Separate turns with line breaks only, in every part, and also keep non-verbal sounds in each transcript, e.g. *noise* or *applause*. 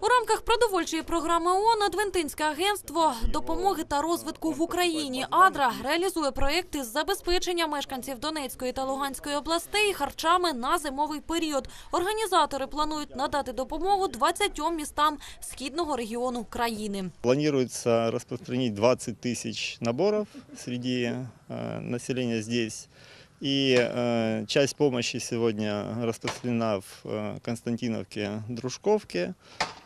У рамках продовольчої програми ООН Адвентинське агентство допомоги та розвитку в Україні АДРА реалізує проекти з забезпечення мешканців Донецької та Луганської областей харчами на зимовий період. Організатори планують надати допомогу 20 містам східного регіону країни.
Планируется распространить 20 тысяч наборов среди э, населения здесь. И э, часть помощи сегодня распространена в э, Константиновке, Дружковке.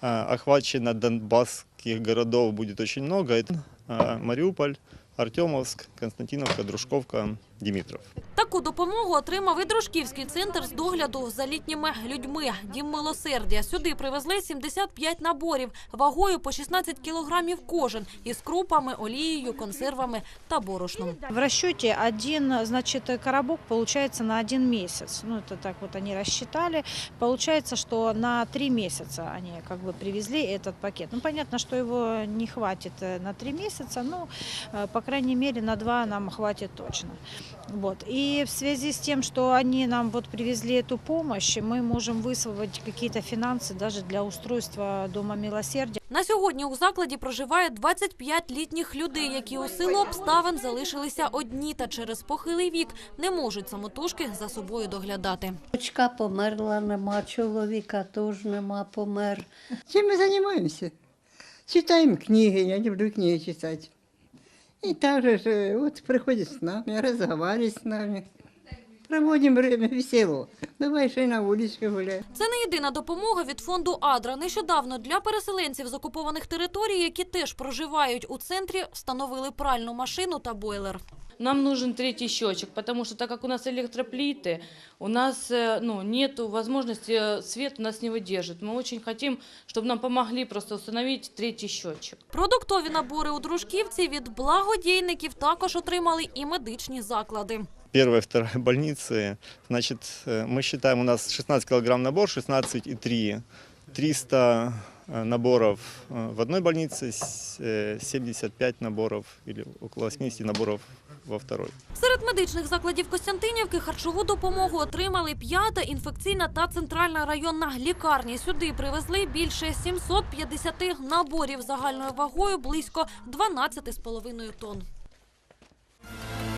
Э, охвачено донбасских городов будет очень много. Это э, Мариуполь, Артемовск, Константиновка, Дружковка, Димитров.
Таку допомогу отримав і Дружківський центр з догляду за літніми людьми. Дім милосердя. Сюди привезли 75 наборів вагою по 16 кілограмів кожен із крупами, олією, консервами та борошном.
В расчете один, значит, коробок получается на один месяц. Ну, это так вот они рассчитали. Получается, что на три месяца они как бы привезли этот пакет. Ну, понятно, что его не хватит э, на три месяца, но, э, по крайней мере, на два нам хватит точно. Вот. И в связи с тем, что они нам вот привезли эту помощь, мы можем высвободить какие-то финансы даже для устройства Дома милосердия.
На сьогодні у закладі проживає 25 літніх людей, які у силу обставин залишилися одні та через похилий вік не можуть самотужки за собою доглядати.
Дочка померла, нема чоловіка, теж нема, помер.
Чем мы занимаемся? Читаем книги, я люблю книги читать. И также же, вот приходит с нами, разговаривает с нами. Проводимо время весело. Давай ще й на вулиці гуляй.
Це не єдина допомога від фонду Адра. Нещодавно для переселенців з окупованих територій, які теж проживають у центрі, встановили пральну машину та бойлер
Нам нужен третий счетчик, потому что так как у нас электроплиты, у нас э, ну, нет возможности, э, свет у нас не выдержит. Мы очень хотим, чтобы нам помогли просто установить третий счетчик.
Продуктові набори у дружківці від благодійників також отримали і медичні заклади.
Первая и вторая *laughs* больницы. Значит, э, мы считаем, у нас 16 килограмм набор, 16,3. 300 э, наборов э, в одной больнице, с- э, 75 наборов или около 80 наборов во второй.
Серед медичних закладів Костянтинівки харчову допомогу отримали п'ята інфекційна та центральна районна лікарні. Сюди привезли більше 750 наборів загальною вагою близько 12,5 тонн.